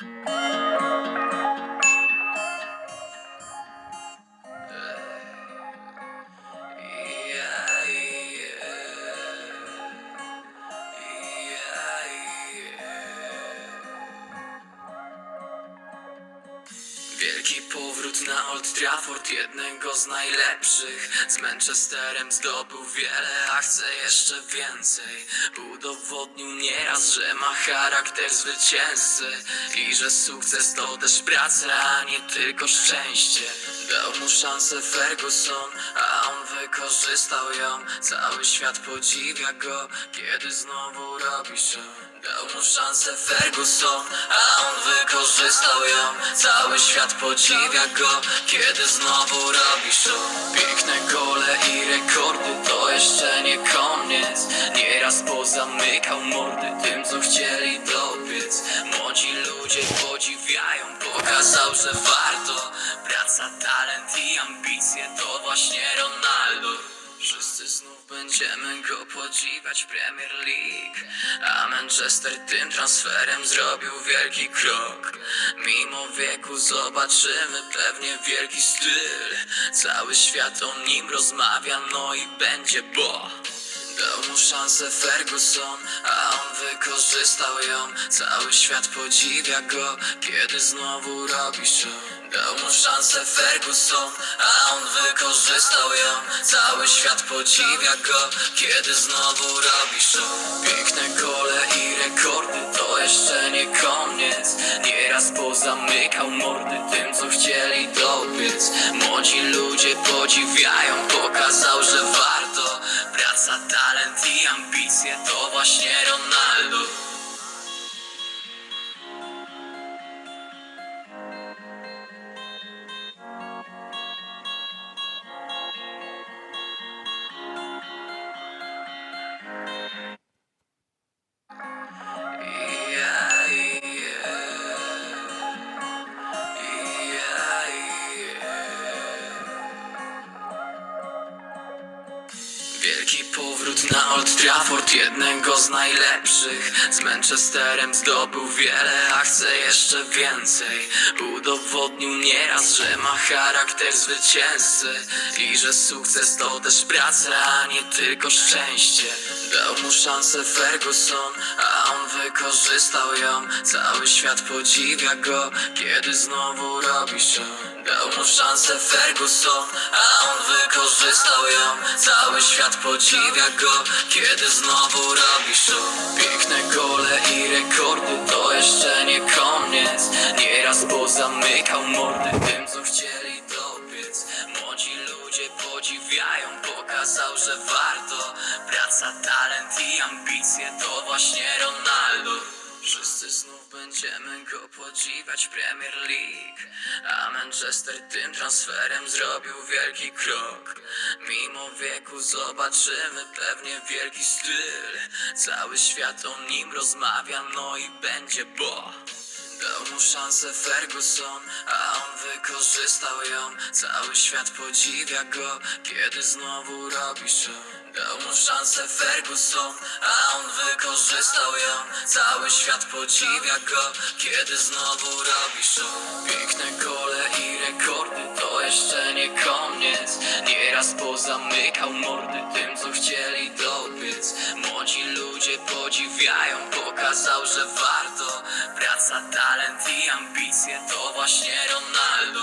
Bye. Wielki powrót na Old Trafford, jednego z najlepszych. Z Manchesterem zdobył wiele, a chce jeszcze więcej. Udowodnił nieraz, że ma charakter zwycięzcy. I że sukces to też praca, a nie tylko szczęście Dał mu szansę Ferguson, a on wykorzystał ją. Cały świat podziwia go, kiedy znowu robi show. Dał mu szansę Ferguson, a on wykorzystał ją. Cały świat podziwia go, kiedy znowu robi show. Piękne gole i rekordy, to jeszcze nie koniec. Nieraz pozamykał mordy tym, co chcieli dobiec. Młodzi ludzie podziwiają, pokazał, że warto Praca, talent i ambicje to właśnie Ronaldo. Wszyscy znów będziemy go podziwiać w Premier League. A Manchester tym transferem zrobił wielki krok. Mimo wieku zobaczymy pewnie wielki styl. Cały świat o nim rozmawia, no i będzie bo Dał mu szansę Ferguson, a on wykorzystał ją. Cały świat podziwia go, kiedy znowu robi show Dał mu szansę Ferguson, a on wykorzystał ją. Cały świat podziwia go, kiedy znowu robi show Piękne gole i rekordy, to jeszcze nie koniec. Nieraz pozamykał mordy tym, co chcieli dobiec. Młodzi ludzie podziwiają, pokazał, że warto. Praca, talent i ambicje to właśnie Ronaldo Wielki powrót na Old Trafford, jednego z najlepszych. Z Manchesterem zdobył wiele, a chce jeszcze więcej. Udowodnił nieraz, że ma charakter zwycięzcy I że sukces to też praca, a nie tylko szczęście. Dał mu szansę Ferguson, a on wykorzystał ją. Cały świat podziwia go, kiedy znowu robi show Dał mu szansę Ferguson, a on wykorzystał ją. Cały świat podziwia go, kiedy znowu robi show Piękne gole i rekordy, to jeszcze nie koniec. Nieraz pozamykał mordy tym, co chcieli dobiec. Młodzi ludzie podziwiają, pokazał, że warto. Praca, talent i ambicje to właśnie Ronaldo Wszyscy znów będziemy go podziwiać Premier League. A Manchester tym transferem zrobił wielki krok. Mimo wieku zobaczymy pewnie wielki styl. Cały świat o nim rozmawia, no i będzie bo. Dał mu szansę Ferguson, a on wykorzystał ją. Cały świat podziwia go, kiedy znowu robi show. Dał mu szansę Ferguson, a on wykorzystał ją Cały świat podziwia go, kiedy znowu robi show Piękne gole i rekordy, to jeszcze nie koniec. Nieraz pozamykał mordy tym, co chcieli dobiec. Młodzi ludzie podziwiają, pokazał, że warto. Praca, talent i ambicje to właśnie Ronaldo